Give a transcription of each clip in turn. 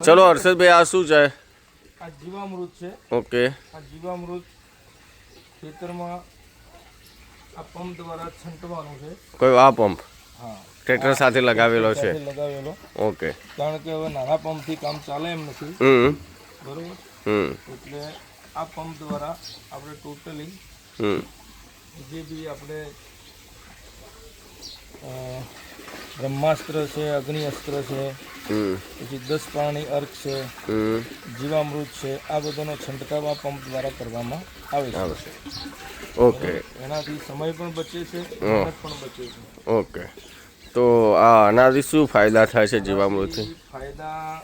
ચલો હર્ષદભાઈ આ શું છે? આ જીવામૃત છે. ઓકે. આ જીવામૃત ખેતરમાં આ પંપ દ્વારા છંટવાનું છે. કોઈ આ પંપ? હા. ટ્રેક્ટર સાથે લગાવેલો છે. લગાવેલો. ઓકે. કારણ કે હવે નાના પંપથી કામ ચાલે એમ નથી. હમ. બરોબર? હમ. એટલે આ પંપ દ્વારા આપણે ટોટલી હમ. જે બી આપણે બ્રહ્માસ્ત્ર છે અગ્નિ અસ્ત્ર છે પછી દસ પ્રાણી અર્ક છે જીવામૃત છે આ બધાનો છંટકાવ આ પંપ દ્વારા કરવામાં આવે છે. ઓકે. એનાથી સમય પણ બચે છે મહેનત પણ બચે છે. ઓકે. તો આ આનાથી શું ફાયદા થાય છે જીવામૃતથી? ફાયદા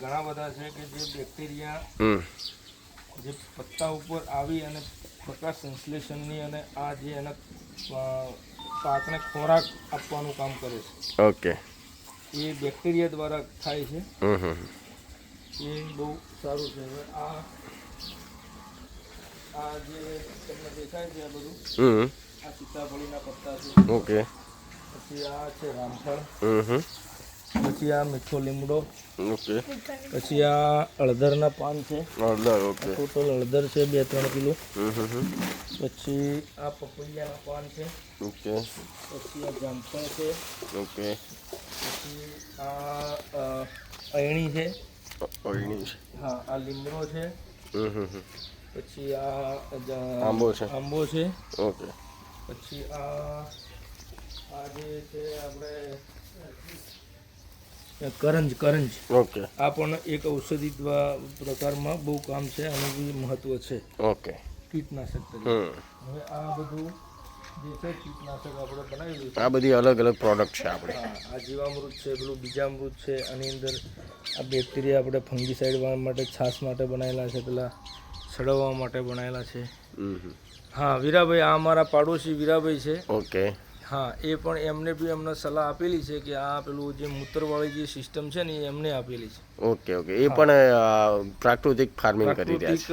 ઘણા બધા છે કે જે બેક્ટેરિયા જે પત્તા ઉપર આવી અને પ્રકાશ સંશ્લેષણની અને આ જે એના પાકને ખોરાક આપવાનું કામ કરે છે. ઓકે. એ બેક્ટેરિયા દ્વારા થાય છે. હમ હમ એ બહુ સારું છે. હવે આ આ જે તમને દેખાય છે આ બધું આ સીતાફળીના પત્તા છે. ઓકે. પછી આ છે રામફળ. હમ હમ. પછી આ મીઠો લીમડો. ઓકે. પછી આ અળદરના પાન છે. હળદર ઓકે. ટોટલ અળદર છે બે ત્રણ કિલો. હમ હમ હમ. પછી આ પપૈયાના પાન છે. ઓકે. પછી આ જામફળ છે. ઓકે. પછી આ અયણી છે. ઓળણી છે. હા આ લીમડો છે. પછી આ આંબો છે. આંબો છે. ઓકે. પછી આ આ જે છે આપણે કરંજ કરંજ. ઓકે. આ પણ એક ઔષધિ પ્રકારમાં બહુ કામ છે આનું બી મહત્વ છે. ઓકે. કીટનાશક તરીકે. હવે આ બધું આ બધી અલગ અલગ પ્રોડક્ટ છે આપણે. આ જીવામૃત છે પેલું બીજામૃત છે આની અંદર આ બેક્ટેરિયા આપણે ફંગીસાઇડ માટે છાશ માટે બનાવેલા છે પેલા સડવવા માટે બનાવેલા છે. હા વીરાભાઈ આ અમારા પાડોશી વીરાભાઈ છે. ઓકે. હા એ પણ એમને બી અમને સલાહ આપેલી છે કે આ પેલું જે મૂત્રવાળી જે સિસ્ટમ છે ને એ એમને આપેલી છે. Okay okay. એ પણ પ્રાકૃતિક ફાર્મિંગ કરી રહ્યા છે.